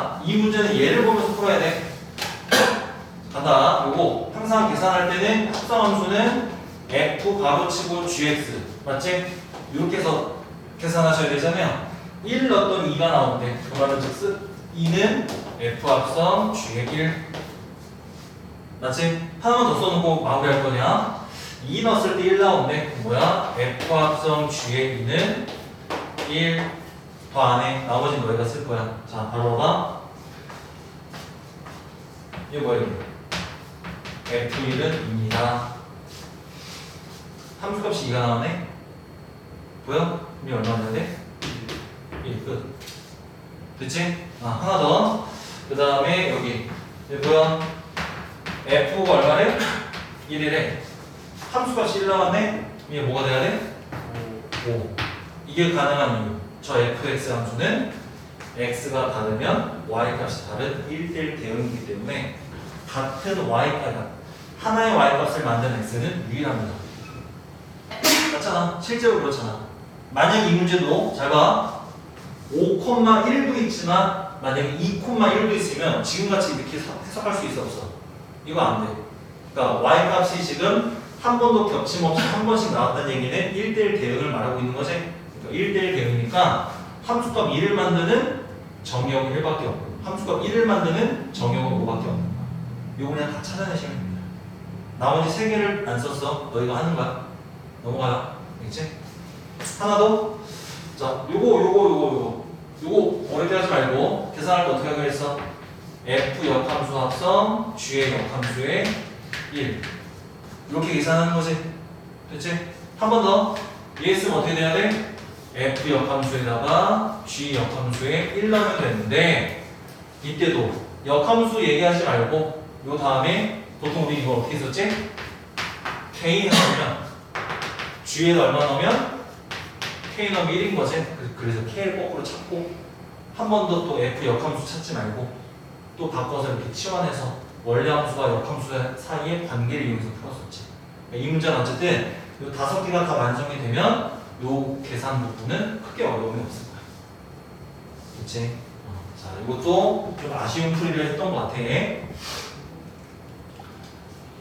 자, 이 문제는 얘를 보면서 풀어야 돼. 간다. 요거 항상 계산할 때는 합성함수는 f 가로치고 gx 맞지? 이렇게 해서 계산하셔야 되잖아요. 1 넣었더니 2가 나오는데 그 말은 즉슨 2는 f 합성 g의 1 맞지? 하나만 더 써놓고 마무리할 거냐? 2 넣었을 때 1 나오는데 그 뭐야? f 합성 g의 2는 1 더 안에 나머지 너희가 쓸 거야. 자, 봐봐. 이거 뭐야, 이거? F1은 2입니다. 함수값이 2가 나오네? 보여? 이게 얼마 나는데? 1, 끝. 됐지? 아, 하나 더. 그 다음에 여기. 보여? F가 얼마래? 1이래. 함수값이 1 나왔네? 이게 뭐가 돼야 돼? 5. 이게 가능한 이유. 저 fx 함수는 x가 다르면 y 값이 다른 1대1 대응이기 때문에 같은 y 값 하나의 y 값을 만든 x는 유일합니다. 맞잖아. 실제로 그렇잖아. 만약 이 문제도 잘 봐. 5,1도 있지만 만약에 2,1도 있으면 지금같이 이렇게 해석- 해석할 수 있어 없어? 이거 안 돼. 그러니까 y 값이 지금 한 번도 겹침없이 한 번씩 나왔다는 얘기는 1대1 대응을 말하고 있는 거지. 그러니까 1대1 대응이니까 함수값 2를 만드는 정의역은 1밖에 없고 함수값 1을 만드는 정의역은 5밖에 없는 거야. 이거 그냥 다 찾아내시면 됩니다. 나머지 3개를 안 썼어. 너희가 하는 거야. 넘어가요. 알겠지? 하나 더. 자, 요거 요거 요거 요거 요거 하지 말고 계산할 때 어떻게 했어? f 역함수 합성 g의 역함수의 1 이렇게 계산하는 거지. 됐지? 한 번 더. 얘 쓰면 어떻게 돼야 돼? F 역함수에다가 g 역함수에 1 넣으면 되는데 이때도 역함수 얘기하지 말고 요 다음에 보통 우리 이거 어떻게 썼지? k 넣으면 g에다 얼마 넣으면 k 넣으면 1인 거지. 그- 그래서 k를 거꾸로 찾고 한 번 더 또 f 역함수 찾지 말고 또 바꿔서 이렇게 치환해서 원래 함수와 역함수 사이의 관계를 이용해서 풀었었지. 이 문제는 어쨌든 이 다섯 개가 다 완성이 되면 요 계산 부분은 크게 어려움이 없을 거야. 그치? 어, 자, 이것도 좀 아쉬운 풀이를 했던 것 같아.